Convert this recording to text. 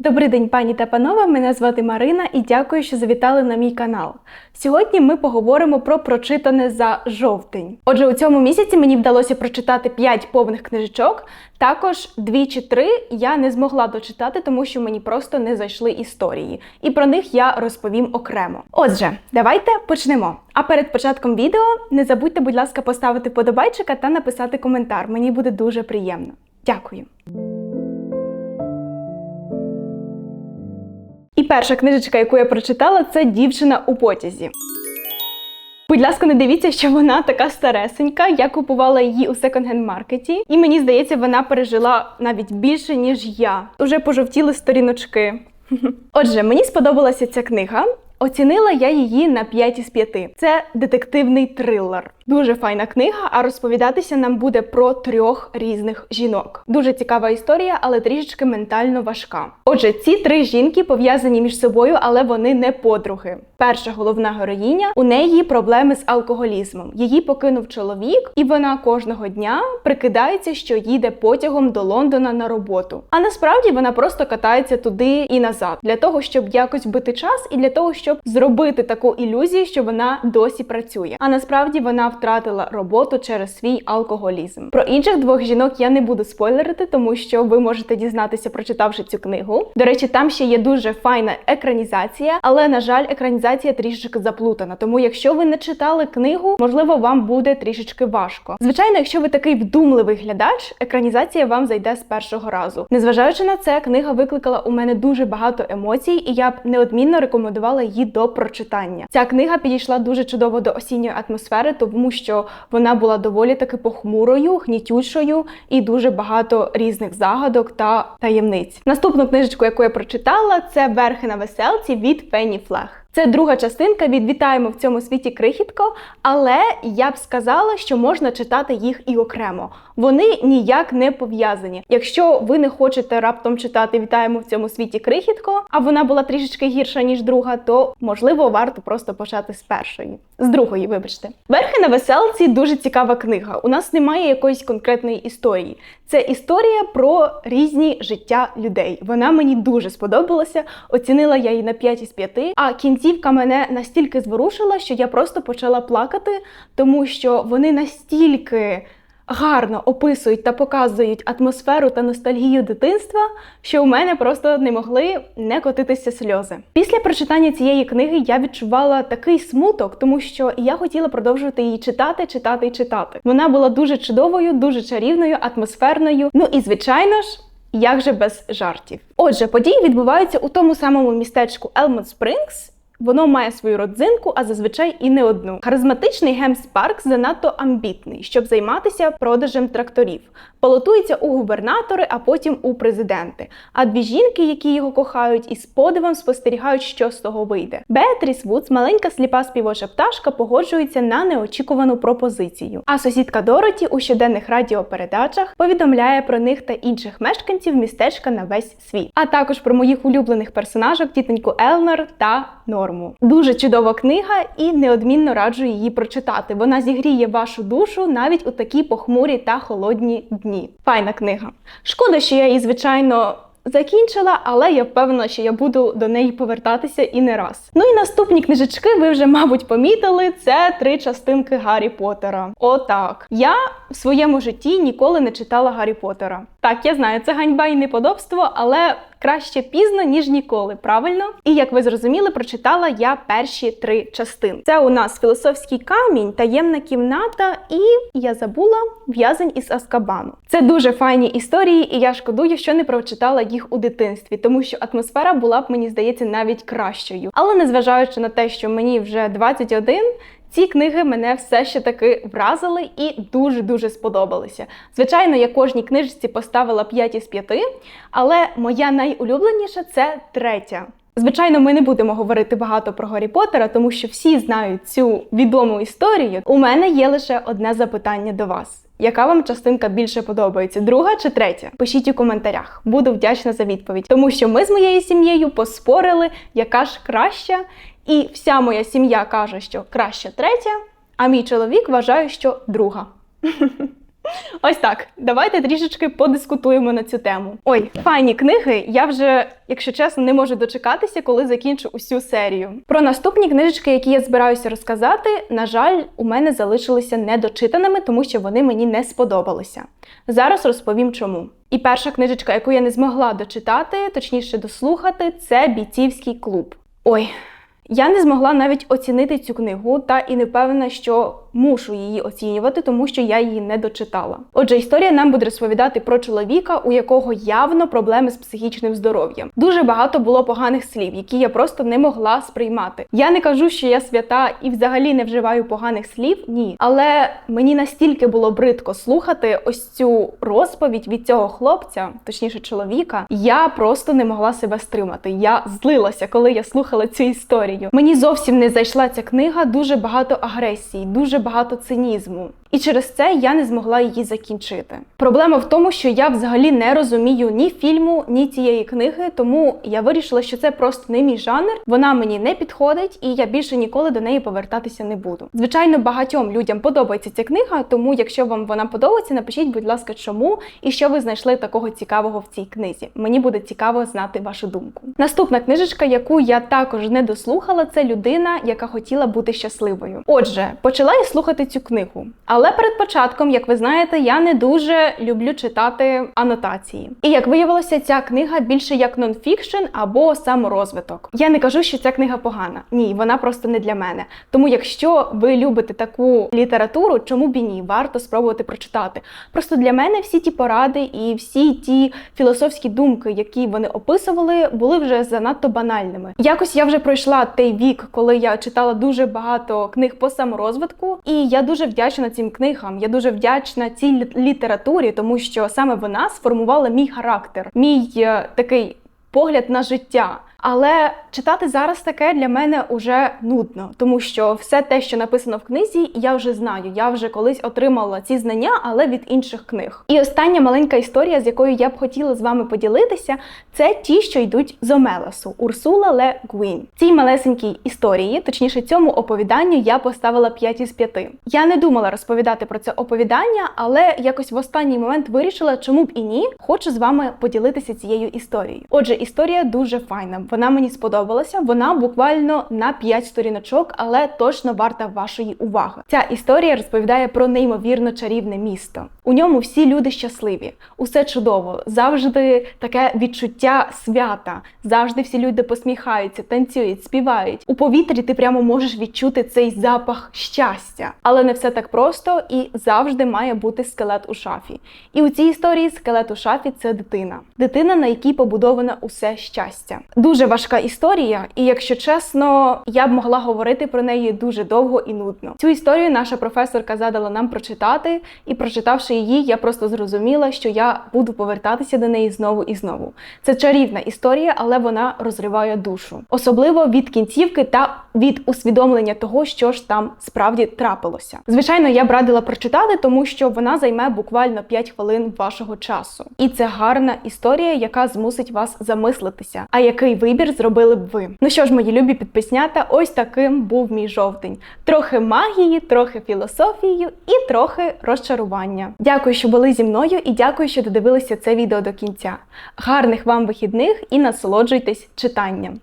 Добрий день, пані та панове. Мене звати Марина і дякую, що завітали на мій канал. Сьогодні ми поговоримо про прочитане за жовтень. Отже, у цьому місяці мені вдалося прочитати 5 повних книжечок. Також дві чи три я не змогла дочитати, тому що мені просто не зайшли історії. І про них я розповім окремо. Отже, давайте почнемо. А перед початком відео не забудьте, будь ласка, поставити подобайчика та написати коментар. Мені буде дуже приємно. Дякую. Перша книжечка, яку я прочитала, це дівчина у потязі. Будь ласка, не дивіться, що вона така старесенька. Я купувала її у секонд-хенд маркеті, і мені здається, вона пережила навіть більше, ніж я. Уже пожовтіли сторіночки. Отже, мені сподобалася ця книга. Оцінила я її на 5 із 5. Це детективний трилер. Дуже файна книга, а розповідатися нам буде про трьох різних жінок. Дуже цікава історія, але трішечки ментально важка. Отже, ці три жінки пов'язані між собою, але вони не подруги. Перша головна героїня у неї проблеми з алкоголізмом. Її покинув чоловік, і вона кожного дня прикидається, що їде потягом до Лондона на роботу. А насправді вона просто катається туди і назад для того, щоб якось вбити час, і для того, щоб зробити таку ілюзію, що вона досі працює. А насправді вона втратила роботу через свій алкоголізм. Про інших двох жінок я не буду спойлерити, тому що ви можете дізнатися, прочитавши цю книгу. До речі, там ще є дуже файна екранізація, але на жаль, екранізація трішечки заплутана. Тому, якщо ви не читали книгу, можливо, вам буде трішечки важко. Звичайно, якщо ви такий вдумливий глядач, екранізація вам зайде з першого разу. Незважаючи на це, книга викликала у мене дуже багато емоцій, і я б неодмінно рекомендувала її до прочитання. Ця книга підійшла дуже чудово до осінньої атмосфери, тому що вона була доволі таки похмурою, гнітючою і дуже багато різних загадок та таємниць. Наступну книжечку, яку я прочитала, це Верхи на веселці від Пенні Флег. Це друга частинка від Вітаємо в цьому світі крихітко, але я б сказала, що можна читати їх і окремо. Вони ніяк не пов'язані. Якщо ви не хочете раптом читати Вітаємо в цьому світі крихітко, а вона була трішечки гірша, ніж друга, то можливо варто просто почати з першої. З другої, вибачте. Верхи на веселці дуже цікава книга. У нас немає якоїсь конкретної історії. Це історія про різні життя людей. Вона мені дуже сподобалася. Оцінила я її на 5 із 5, а кінцівка мене настільки зворушила, що я просто почала плакати, тому що вони настільки гарно описують та показують атмосферу та ностальгію дитинства, що у мене просто не могли не котитися сльози. Після прочитання цієї книги я відчувала такий смуток, тому що я хотіла продовжувати її читати, читати і читати. Вона була дуже чудовою, дуже чарівною, атмосферною. Ну і звичайно ж. Як же без жартів? Отже, події відбуваються у тому самому містечку Елмот Спрингс. Воно має свою родзинку, а зазвичай і не одну. Харизматичний Гем Спаркс занадто амбітний, щоб займатися продажем тракторів. Балотується у губернатори, а потім у президенти. А дві жінки, які його кохають, із подивом спостерігають, що з того вийде. Беатріс Вудс, маленька сліпа співоча пташка, погоджується на неочікувану пропозицію. А сусідка Дороті у щоденних радіопередачах повідомляє про них та інших мешканців містечка на весь світ, а також про моїх улюблених персонажок тітоньку Елнор та Норму. Дуже чудова книга і неодмінно раджу її прочитати. Вона зігріє вашу душу навіть у такі похмурі та холодні дні. Файна книга. Шкода, що я її, звичайно. Закінчила, але я впевнена, що я буду до неї повертатися і не раз. Ну і наступні книжечки ви вже, мабуть, помітили. Це три частинки Гаррі Поттера. Отак. Я в своєму житті ніколи не читала Гаррі Поттера. Так, я знаю, це ганьба і неподобство, але краще пізно, ніж ніколи, правильно? І як ви зрозуміли, прочитала я перші три частини. Це у нас філософський камінь, таємна кімната і я забула в'язень із Аскабану. Це дуже файні історії, і я шкодую, що не прочитала їх у дитинстві, тому що атмосфера була б, мені здається, навіть кращою. Але незважаючи на те, що мені вже 21, ці книги мене все ще таки вразили і дуже-дуже сподобалися. Звичайно, я кожній книжці поставила 5 із 5, але моя найулюбленіша це третя. Звичайно, ми не будемо говорити багато про Гаррі Поттера, тому що всі знають цю відому історію. У мене є лише одне запитання до вас. Яка вам частинка більше подобається, друга чи третя? Пишіть у коментарях, буду вдячна за відповідь, тому що ми з моєю сім'єю поспорили, яка ж краща, і вся моя сім'я каже, що краща третя, а мій чоловік вважає, що друга. Ось так. Давайте трішечки подискутуємо на цю тему. Ой, файні книги. Я вже, якщо чесно, не можу дочекатися, коли закінчу усю серію. Про наступні книжечки, які я збираюся розказати, на жаль, у мене залишилися недочитаними, тому що вони мені не сподобалися. Зараз розповім чому. І перша книжечка, яку я не змогла дочитати, точніше дослухати, це бійцівський клуб. Ой, я не змогла навіть оцінити цю книгу, та і не впевнена, що мушу її оцінювати, тому що я її не дочитала. Отже, історія нам буде розповідати про чоловіка, у якого явно проблеми з психічним здоров'ям. Дуже багато було поганих слів, які я просто не могла сприймати. Я не кажу, що я свята і взагалі не вживаю поганих слів, ні. Але мені настільки було бридко слухати ось цю розповідь від цього хлопця, точніше чоловіка. Я просто не могла себе стримати. Я злилася, коли я слухала цю історію. Мені зовсім не зайшла ця книга, дуже багато агресії, дуже багато цинізму. І через це я не змогла її закінчити. Проблема в тому, що я взагалі не розумію ні фільму, ні цієї книги, тому я вирішила, що це просто не мій жанр. Вона мені не підходить, і я більше ніколи до неї повертатися не буду. Звичайно, багатьом людям подобається ця книга, тому якщо вам вона подобається, напишіть, будь ласка, чому і що ви знайшли такого цікавого в цій книзі. Мені буде цікаво знати вашу думку. Наступна книжечка, яку я також не дослухала, це людина, яка хотіла бути щасливою. Отже, почала я слухати цю книгу. Але перед початком, як ви знаєте, я не дуже люблю читати анотації. І як виявилося, ця книга більше як нонфікшн або саморозвиток. Я не кажу, що ця книга погана. Ні, вона просто не для мене. Тому, якщо ви любите таку літературу, чому б і ні, варто спробувати прочитати. Просто для мене всі ті поради і всі ті філософські думки, які вони описували, були вже занадто банальними. Якось я вже пройшла той вік, коли я читала дуже багато книг по саморозвитку, і я дуже вдячна цим книгам. Я дуже вдячна цій літературі, тому що саме вона сформувала мій характер, мій е, такий погляд на життя. Але читати зараз таке для мене уже нудно, тому що все те, що написано в книзі, я вже знаю. Я вже колись отримала ці знання, але від інших книг. І остання маленька історія, з якою я б хотіла з вами поділитися, це ті, що йдуть з Омеласу Урсула Ле Гуін. Цій малесенькій історії, точніше, цьому оповіданню, я поставила 5 із 5. Я не думала розповідати про це оповідання, але якось в останній момент вирішила, чому б і ні, хочу з вами поділитися цією історією. Отже, історія дуже файна. Вона мені сподобалася. Вона буквально на 5 сторіночок, але точно варта вашої уваги. Ця історія розповідає про неймовірно чарівне місто. У ньому всі люди щасливі, усе чудово, завжди таке відчуття свята. Завжди всі люди посміхаються, танцюють, співають. У повітрі ти прямо можеш відчути цей запах щастя. Але не все так просто і завжди має бути скелет у шафі. І у цій історії скелет у шафі це дитина. Дитина, на якій побудоване усе щастя. Дуже важка історія, і якщо чесно, я б могла говорити про неї дуже довго і нудно. Цю історію наша професорка задала нам прочитати, і прочитавши її, я просто зрозуміла, що я буду повертатися до неї знову і знову. Це чарівна історія, але вона розриває душу, особливо від кінцівки та від усвідомлення того, що ж там справді трапилося. Звичайно, я б радила прочитати, тому що вона займе буквально 5 хвилин вашого часу. І це гарна історія, яка змусить вас замислитися. А який вибір зробили б ви? Ну що ж, мої любі підписнята, ось таким був мій жовтень. Трохи магії, трохи філософії і трохи розчарування. Дякую, що були зі мною, і дякую, що додивилися це відео до кінця. Гарних вам вихідних і насолоджуйтесь читанням.